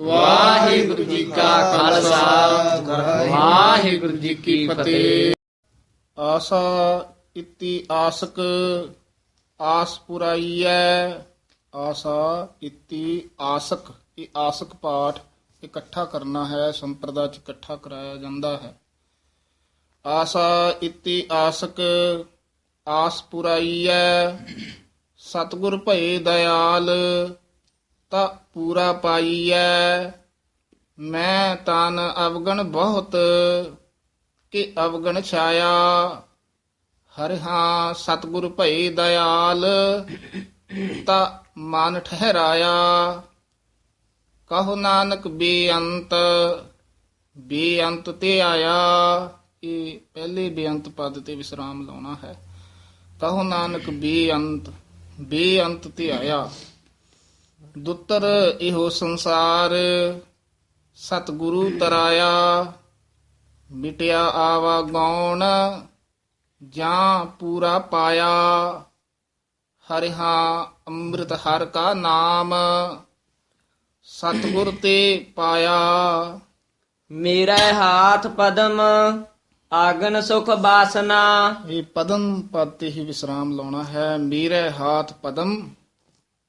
ਵਾਹਿਗੁਰੂ ਜੀ ਕਾ ਖਾਲਸਾ। ਵਾਹਿਗੁਰੂ ਜੀ ਕੀ ਫਤਿਹ। ਆਸਾ ਇਤੀ ਆਸਕ, ਆਸ ਪੁਰਾਈਐ। ਆਸਾ ਇਤੀ ਆਸਕ, ਇਹ ਆਸਕ ਪਾਠ ਇਕੱਠਾ ਕਰਨਾ ਹੈ, ਸੰਪਰਦਾ ਚ ਇਕੱਠਾ ਕਰਾਇਆ ਜਾਂਦਾ ਹੈ। ਆਸਾ ਇਤੀ ਆਸਕ, ਆਸ ਪੁਰਾਈਐ। ਸਤਿਗੁਰ ਭਏ ਦਇਆਲ ਤਾ ਪੂਰਾ ਪਾਈਐ। ਮੈਂ ਤਨ ਅਵਗਣ ਬਹੁਤ ਕਿ ਅਵਗਣ ਛਾਇਆ। ਹਰਿ ਹਾਂ ਸਤਿਗੁਰ ਭਏ ਦਇਆਲ, ਤਾ ਮਨ ਠਹਿਰਾਇਆ। ਕਹੋ ਨਾਨਕ ਬੇਅੰਤ ਬੇਅੰਤ ਤੇ ਆਇਆ। ਇਹ ਪਹਿਲੇ ਬੇਅੰਤ ਪਦ ਤੇ ਵਿਸਰਾਮ ਲਾਉਣਾ ਹੈ। ਕਹੋ ਨਾਨਕ ਬੇਅੰਤ ਬੇਅੰਤ ਤੇ ਆਇਆ। ਦੁੱਤਰ ਇਹੋ ਸੰਸਾਰ ਸਤਿਗੁਰੂ ਤਰਾਇਆ ਮਿਟਿਆ ਆਵਾ ਗੌਣ ਜਾਂ ਪੂਰਾ ਪਾਇਆ। ਹਰਿਹਾ ਅੰਮ੍ਰਿਤ ਹਰ ਕਾ ਨਾਮ ਸਤਿਗੁਰ ਤੇ ਪਾਇਆ। ਮੇਰਾ ਹਾਥ ਪਦਮ ਆਗਨ ਸੁਖ ਬਾਸਨਾ। ਇਹ ਪਦਮ ਪਦ ਤੇ ਹੀ ਵਿਸਰਾਮ ਲਾਉਣਾ ਹੈ। ਮੇਰੇ ਹਾਥ ਪਦਮ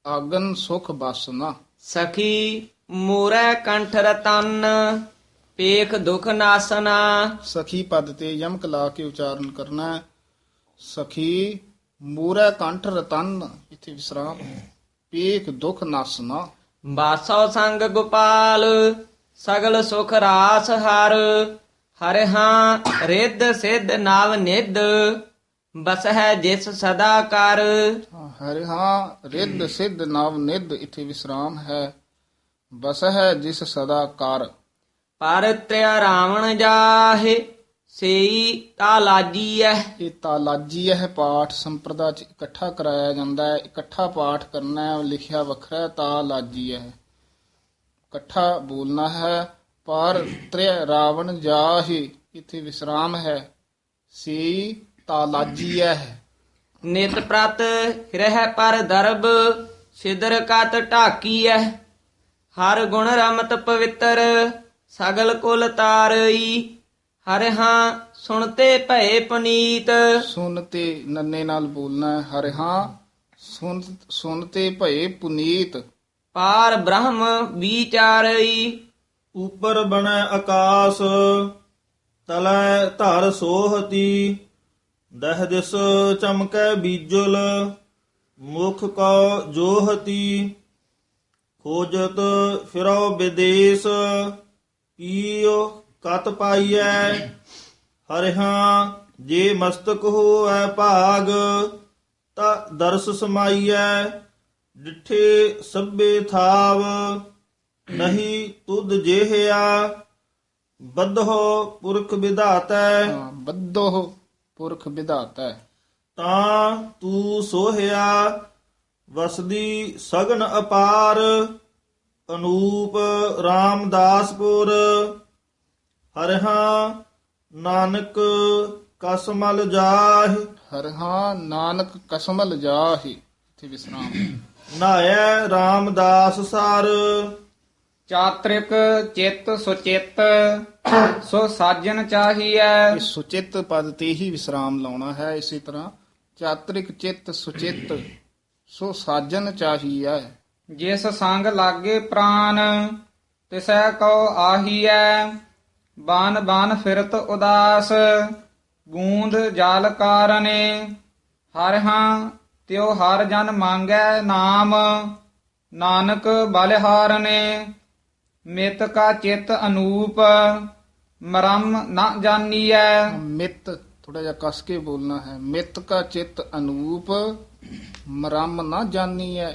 ਆਗਨ ਸੁਖ ਬਾਸਨਾ ਸਖੀ ਮੂਰੈ ਕੰਠ ਰਤਨ ਪੇਖ ਦੁਖ ਨਾਸਨਾ ਸਖੀ ਪਦ ਤੇ ਯਮਕ ਲਾ ਕੇ ਉਚਾਰਨ ਕਰਨਾ ਹੈ ਸਖੀ ਮੂਰੈ ਕੰਠ ਰਤਨ ਇੱਥੇ ਵਿਸਰਾਮ ਪੇਖ ਦੁਖ ਨਾਸਨਾ ਬਾਸੋ ਸੰਗ ਗੋਪਾਲ ਸਗਲ ਸੁਖ ਰਾਸ ਹਰ ਹਰਿ ਹਾਂ ਰਿੱਧ ਸਿੱਧ ਨਾਵ ਨਿੱਧ ਬਸ ਹੈ ਜਿਸ ਸਦਾ ਕਰ ਹਰਿ ਹਾਂ ਰਿੱਧ ਸਿੱਧ ਨਵ ਨਿੱਧ ਇੱਥੇ ਵਿਸਰਾਮ ਹੈ। ਬਸ ਹੈ ਜਿਸ ਸਦਾ ਕਰ ਪਰ ਤ੍ਰਿਆ ਰਾਵਣ ਜਾਹੇ ਸੇਈ ਤਾ ਲਾਜੀਐ। ਇਹ ਤਾਲਾਜੀ ਹੈ ਪਾਠ ਸੰਪਰਦਾ ਚ ਇਕੱਠਾ ਕਰਾਇਆ ਜਾਂਦਾ ਹੈ। ਇਕੱਠਾ ਪਾਠ ਕਰਨਾ ਹੈ ਲਿਖਿਆ ਵੱਖਰਾ ਹੈ ਤਾਲਾਜੀ ਹੈ ਇਕੱਠਾ ਬੋਲਣਾ ਹੈ ਪਰ ਤ੍ਰਿ ਰਾਵਣ ਜਾਹੇ ਇੱਥੇ ਵਿਸਰਾਮ ਹੈ। ਸੀ ਤਾਲਾਜੀ ਹੈ ਨਿਤ ਪ੍ਰਤ ਰਹਿ ਪਰ ਦਰਬ ਸਿਦਰ ਕਤ ਢਾਕੀਐ ਹਰ ਗੁਣ ਰਮਤ ਪਵਿੱਤਰ ਸਗਲ ਕੁਲ ਤਾਰਈ। ਹਰਿ ਹਾਂ ਸੁਣਤੇ ਭਏ ਪਨੀਤ। ਤੇ ਨੰਨੇ ਨਾਲ ਬੋਲਣਾ ਹੈ ਹਰਿ ਹਾਂ ਸੁਨ ਸੁਨ ਤੇ ਭਏ ਪੁਨੀਤ। ਪਾਰ ਬ੍ਰਹਮ ਵਿਚਾਰਈ। ਉਪਰ ਬਣੈ ਆਕਾਸ ਤਲੈ ਧਰ ਸੋਹਤੀ। ਦਹ ਦਿਸ ਚਮਕੈ ਬੀਜੁਲ ਮੁਖ ਕੋ ਜੋਹਤੀ ਖੋਜਤ ਫਿਰੋ ਵਿਦੇਸ ਕੀਓ ਕਤ ਪਾਈਐ? ਹਰਿਹਾ ਜੇ ਮਸਤਕ ਹੋਐ ਭਾਗ ਤਾ ਦਰਸ ਸਮਾਈਐ ਡਿਠੇ ਸਭੇ ਥਾਵ ਨਹੀਂ ਤੁਧ ਜਿਹਿਆ ਬੱਧੋ ਪੁਰਖ ਵਿਧਾਤੈ। ਹਾਂ, ਬੱਧੋ ਪੁਰਖ ਵਿਧਾਤਾ। ਤਾਂ ਤੂੰ ਸੋਹਿਆ ਵਸਦੀ ਸਗਨ ਅਪਾਰ ਅਨੂਪ ਰਾਮਦਾਸਪੁਰ। ਹਰਿਹਾ ਨਾਨਕ ਕਸਮਲ ਜਾਹਿ। ਹਰਿ ਹਾਂ ਨਾਨਕ ਕਸਮਲ ਜਾਹੀ। ਇੱਥੇ ਵਿਸਰਾਮ ਨਾਇ ਰਾਮਦਾਸ ਸਰ। ਚਾਤ੍ਰਿਕ ਚਿੱਤ ਸੁਚਿੱਤ ਸੋ ਸਾਜਨ ਚਾਹੀਐ। ਇਹ ਸੁਚਿਤ ਪਦ ਤੇ ਹੀ ਵਿਸਰਾਮ ਲਾਉਣਾ ਹੈ ਇਸੇ ਤਰ੍ਹਾਂ ਚਾਤ੍ਰਿਕ ਚਿੱਤ ਸੁਚਿੱਤ ਸੋ ਸਾਜਨ ਚਾਹੀਐ। ਜਿਸ ਸੰਗ ਲਾਗੇ ਪ੍ਰਾਨ ਤਿਸੈ ਕਉ ਆਹੀਐ। ਬਾਨ ਬਾਨ ਫਿਰਤ ਉਦਾਸ ਬੂੰਦ ਜਲ ਕਾਰਨੇ। ਹਰਿ ਹਾਂ ਤਿਉ ਹਰ ਜਨ ਮੰਗੈ ਨਾਮ ਨਾਨਕ ਬਲਿਹਾਰਨੇ। ਮਿਤ ਕਾ ਚਿਤ ਅਨੂਪ ਮਰਮ ਨ ਜਾਨੀਐ। ਮਿੱਤ ਥੋੜਾ ਜਿਹਾ ਕਸ ਕੇ ਬੋਲਣਾ ਹੈ। ਮਿੱਤ ਕਾ ਚਿੱਤ ਅਨੂਪ ਮਰਮ ਨਾ ਜਾਣੀ ਹੈ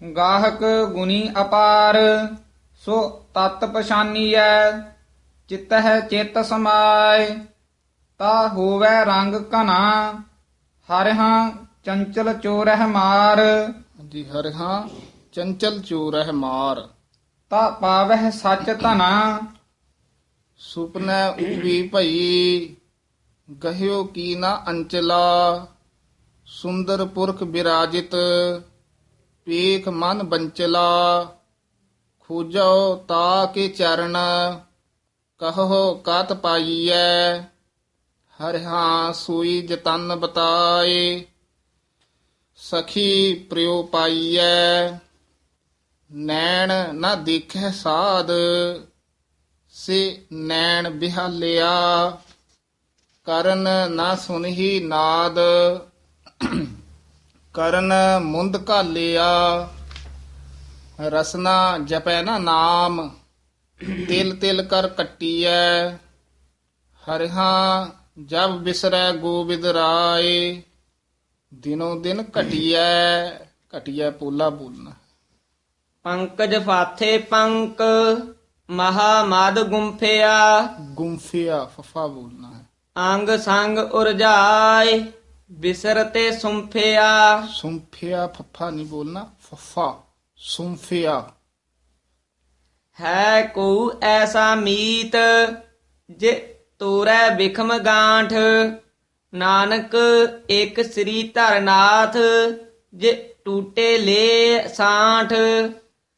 ਗਾਹਕ ਗੁਣੀ ਅਪਾਰ ਸੋ ਤਤ ਪਛਾਨੀਐ। ਚਿਤ ਹੈ ਚਿਤ ਸਮਾਏ ਤਾ ਹੋਵੇ ਰੰਗ ਘਨਾ ਹਰਿ ਹਾਂ ਚੰਚਲ ਚੋਰਹਿ ਮਾਰ। ਜੀ ਹਰਿ ਹਾਂ ਚੰਚਲ ਚੋਰ ਹੈ ਮਾਰ। ਤਾ ਪਾਵਹਿ ਸੱਚ ਧਨਾ, ਸੁਪਨੈ ਉਪੀ ਭਈ, ਗਹਿਓ ਕੀ ਨਾ ਅੰਚਲਾ, ਸੁੰਦਰ ਪੁਰਖ ਬਿਰਾਜਿਤ, ਪੇਖ ਮਨ ਬੰਚਲਾ, ਖੋਜੋ ਤਾ ਕੇ ਚਰਨ, ਕਹੋ ਕਤ ਪਾਈਐ, ਹਰਿ ਹਾਂ ਸੂਈ ਜਤਨ ਬਤਾਏ, ਸਖੀ ਪ੍ਰਿਉ ਪਾਈਐ। ਨੈਣ ਨਾ ਦੇਖੈ ਸਾਧ, ਸੇ ਨੈਣ ਬਿਹਾਲਿਆ। ਕਰਨ ਨਾ ਸੁਨਹੀ ਨਾਦ, ਕਰਨ ਮੁੰਦ ਘਾਲਿਆ। ਰਸਨਾ ਜਪੈ ਨਾ ਨਾਮ, ਤਿਲ ਤਿਲ ਕਰ ਕੱਟੀਐ ਹਰਿਹਾ ਜਬ ਬਿਸਰੈ ਗੋਬਿੰਦ ਰਾਏ, ਦਿਨੋ ਦਿਨ ਘਟੀਐ। ਘਟੀਐ ਪੋਲਾ ਬੋਲਣਾ। ਪੰਕਜ ਫਾਥੇ ਪੰਕ ਮਹਾ ਮਦ ਗੁੰਫਿਆ। ਗੁੰਫਿਆ ਫਫਾ ਬੋਲਣਾ ਹੈ। ਅੰਗ ਸੰਗ ਉਰਜਾਏ ਬਿਸਰਤੇ ਸੁੰਫਿਆ। ਸੁੰਫਿਆ ਫਫਾ ਨਹੀਂ ਬੋਲਣਾ ਫਫਾ ਸੁੰਫਿਆ। ਹੈ ਕੋ ਐਸਾ ਮੀਤ ਜੇ ਤੋਰੈ ਬਿਖਮ ਗਾਂਠ। ਨਾਨਕ ਇੱਕ ਸ੍ਰੀ ਧਰਨਾਥ ਜੇ ਟੂਟੇ ਲੈ ਸਾਠ।